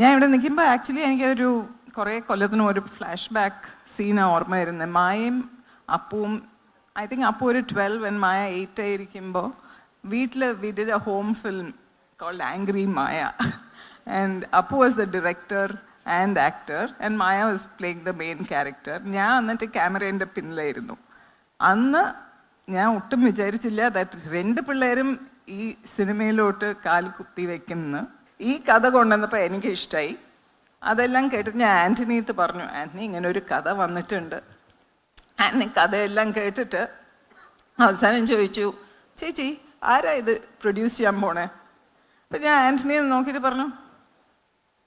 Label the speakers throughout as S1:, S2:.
S1: ഞാൻ ഇവിടെ നിൽക്കുമ്പോൾ ആക്ച്വലി എനിക്കൊരു കുറേ കൊല്ലത്തിനും ഒരു ഫ്ലാഷ് ബാക്ക് സീനാണ് ഓർമ്മ വരുന്നത്. മായയും അപ്പുവും ഐ തിങ്ക് അപ്പു ഒരു ട്വൽവ് ആൻഡ് മായ എയ്റ്റ് ആയിരിക്കുമ്പോൾ വീട്ടിൽ we a home film called angry Maya and Appu was the director and actor and Maya was playing the main character ഞാൻ എന്നിട്ട് ക്യാമറേന്റെ പിന്നിലായിരുന്നു. അന്ന് ഞാൻ ഒട്ടും വിചാരിച്ചില്ല ദാറ്റ് രണ്ട് പിള്ളേരും ഈ സിനിമയിലോട്ട് കാൽ കുത്തി വെക്കുമെന്ന്. ഈ കഥ കൊണ്ടുവന്നപ്പോൾ എനിക്ക് ഇഷ്ടമായി അതെല്ലാം കേട്ടിട്ട് ഞാൻ ആന്റണിയത്ത് പറഞ്ഞു ആന്റണി ഇങ്ങനെ ഒരു കഥ വന്നിട്ടുണ്ട്. ആന്റണി കഥയെല്ലാം കേട്ടിട്ട് അവസാനം ചോദിച്ചു ചേച്ചി ആരാ ഇത് പ്രൊഡ്യൂസ് ചെയ്യാൻ പോണേ? അപ്പം ഞാൻ ആന്റണിയെ നോക്കിയിട്ട് പറഞ്ഞു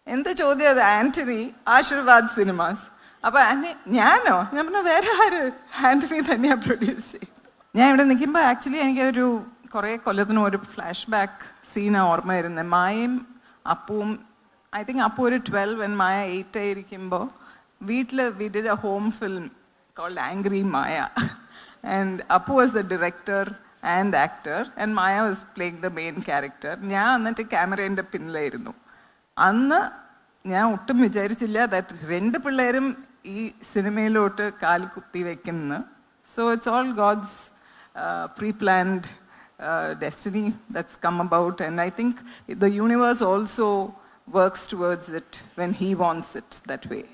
S1: എന്ത് ചോദ്യം അത് ആന്റണി ആശീർവാദ് സിനിമാസ്. അപ്പം ആന്റണി ഞാനോ? ഞാൻ പറഞ്ഞു വേറെ ആര്? ആന്റണി തന്നെയാണ് പ്രൊഡ്യൂസ് ചെയ്യുന്നത്. ഞാൻ ഇവിടെ നിൽക്കുമ്പോൾ ആക്ച്വലി എനിക്കൊരു കുറേ കൊല്ലത്തിനും ഒരു ഫ്ലാഷ് ബാക്ക് സീനാണ് ഓർമ്മ വരുന്നത്. മായയും അപ്പുവും ഐ തിങ്ക് അപ്പു ഒരു ട്വൽവ് ആൻഡ് മായ എയ്റ്റ് ആയിരിക്കുമ്പോൾ വീട്ടിൽ we home film called angry Maya and Appu was the director and actor and Maya was playing the main character ഞാൻ എന്നിട്ട് ക്യാമറേന്റെ പിന്നിലായിരുന്നു. അന്ന് ഞാൻ ഒട്ടും വിചാരിച്ചില്ല ദാറ്റ് രണ്ട് പിള്ളേരും ഈ സിനിമയിലോട്ട് കാൽ കുത്തി വയ്ക്കുന്നു so it's all God's pre planned Uh, destiny that's come about. And I think the universe also works towards it when he wants it that way.